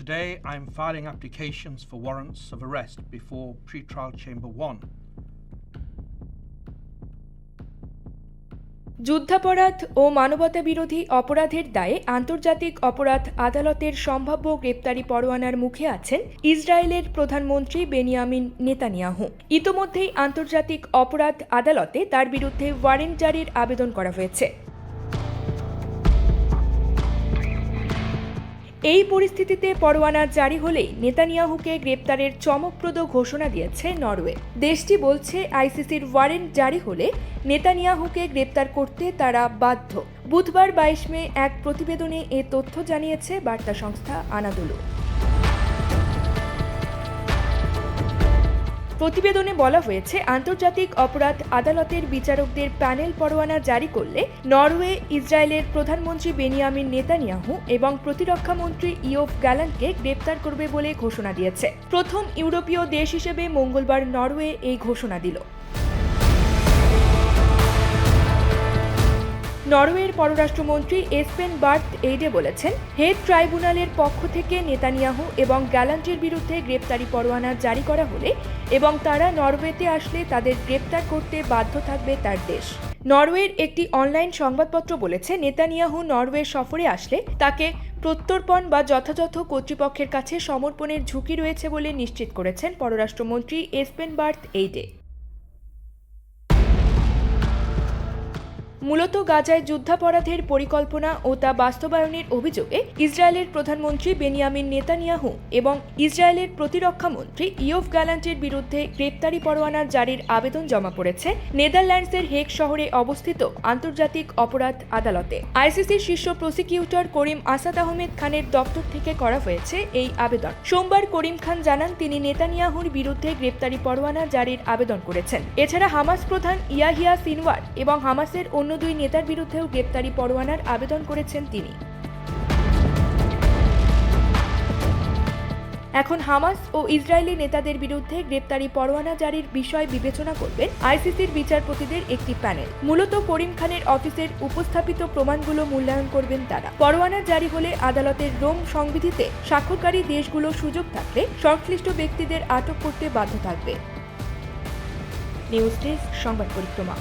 Today, I'm filing applications for warrants of arrest before Pretrial Chamber 1. যুদ্ধাপরাধ ও মানবতা বিরোধী অপরাধের দায়ে আন্তর্জাতিক অপরাধ আদালতের সম্ভাব্য গ্রেপ্তারি পরোয়ানার মুখে আছেন ইসরায়েলের প্রধানমন্ত্রী বেনিয়ামিন নেতানিয়াহু ইতোমধ্যেই আন্তর্জাতিক অপরাধ আদালতে তার বিরুদ্ধে ওয়ারেন্ট জারির আবেদন করা হয়েছে এই পরিস্থিতিতে পরোয়ানা জারি হলেই নেতানিয়াহুকে গ্রেপ্তারের চমকপ্রদ ঘোষণা দিয়েছে নরওয়ে। দেশটি বলছে আইসিসির ওয়ারেন্ট জারি হলে নেতানিয়াহুকে গ্রেপ্তার করতে তারা বাধ্য। বুধবার বাইশ মে এক প্রতিবেদনে এ তথ্য জানিয়েছে বার্তা সংস্থা আনাদুলু। প্রতিবেদনে বলা হয়েছে, আন্তর্জাতিক অপরাধ আদালতের বিচারকদের প্যানেল পরোয়ানা জারি করলে নরওয়ে, ইসরায়েলের প্রধানমন্ত্রী বেনিয়ামিন নেতানিয়াহু এবং প্রতিরক্ষামন্ত্রী ইয়ফ গ্যালানকে গ্রেপ্তার করবে বলে ঘোষণা দিয়েছে। প্রথম ইউরোপীয় দেশ হিসেবে মঙ্গলবার নরওয়ে এই ঘোষণা দিল। নরওয়ের পররাষ্ট্রমন্ত্রী এসপেন বার্থ এইডে বলেছেন হেড ট্রাইব্যুনালের পক্ষ থেকে নেতানিয়াহু এবং গ্যালান্টের বিরুদ্ধে গ্রেপ্তারি পরোয়ানা জারি করা হলে এবং তারা নরওয়েতে আসলে তাদের গ্রেপ্তার করতে বাধ্য থাকবে তার দেশ। নরওয়ের একটি অনলাইন সংবাদপত্র বলেছে, নেতানিয়াহু নরওয়ে সফরে আসলে তাকে প্রত্যর্পণ বা যথাযথ কর্তৃপক্ষের কাছে সমর্পণের ঝুঁকি রয়েছে বলে নিশ্চিত করেছেন পররাষ্ট্রমন্ত্রী এসপেন বার্থ এইডে। মূলত গাজায় যুদ্ধাপরাধের পরিকল্পনা ও তা বাস্তবায়নের অভিযোগে ইসরায়েলের প্রধানমন্ত্রী বেনিয়ামিন নেতানিয়াহু এবং ইসরায়েলের প্রতিরক্ষা মন্ত্রী ইয়োফ গ্যালান্টের বিরুদ্ধে গ্রেপ্তারি পরোয়ানা জারির আবেদন জমা পড়েছে নেদারল্যান্ডসের হেগ শহরে অবস্থিত আন্তর্জাতিক অপরাধ আদালতে। আইসিসির শীর্ষ প্রসিকিউটর করিম আসাদ আহমেদ খানের দপ্তর থেকে করা হয়েছে এই আবেদন। সোমবার করিম খান জানান, তিনি নেতানিয়াহুর বিরুদ্ধে গ্রেপ্তারি পরোয়ানা জারির আবেদন করেছেন। এছাড়া হামাস প্রধান ইয়াহিয়া সিনওয়ার এবং হামাসের অন্য দুই নেতার বিরুদ্ধেও গ্রেপ্তারি পরোয়ানার আবেদন করেছেন তিনি। এখন হামাস ও ইসরায়েলি নেতাদের বিরুদ্ধে গ্রেপ্তারি পরোয়ানা জারির বিষয় বিবেচনা করবেন আইসিসির বিচারপতিদের একটি প্যানেল। মূলত করিম খানের অফিসের উপস্থাপিত প্রমাণগুলো মূল্যায়ন করবেন তারা। পরোয়ানা জারি হলে আদালতের রোম সংবিধিতে স্বাক্ষরকারী দেশগুলো সুযোগ থাকলে সংশ্লিষ্ট ব্যক্তিদের আটক করতে বাধ্য থাকবে। নিউজ ডেস্ক, সংবাদ পরিক্রমা।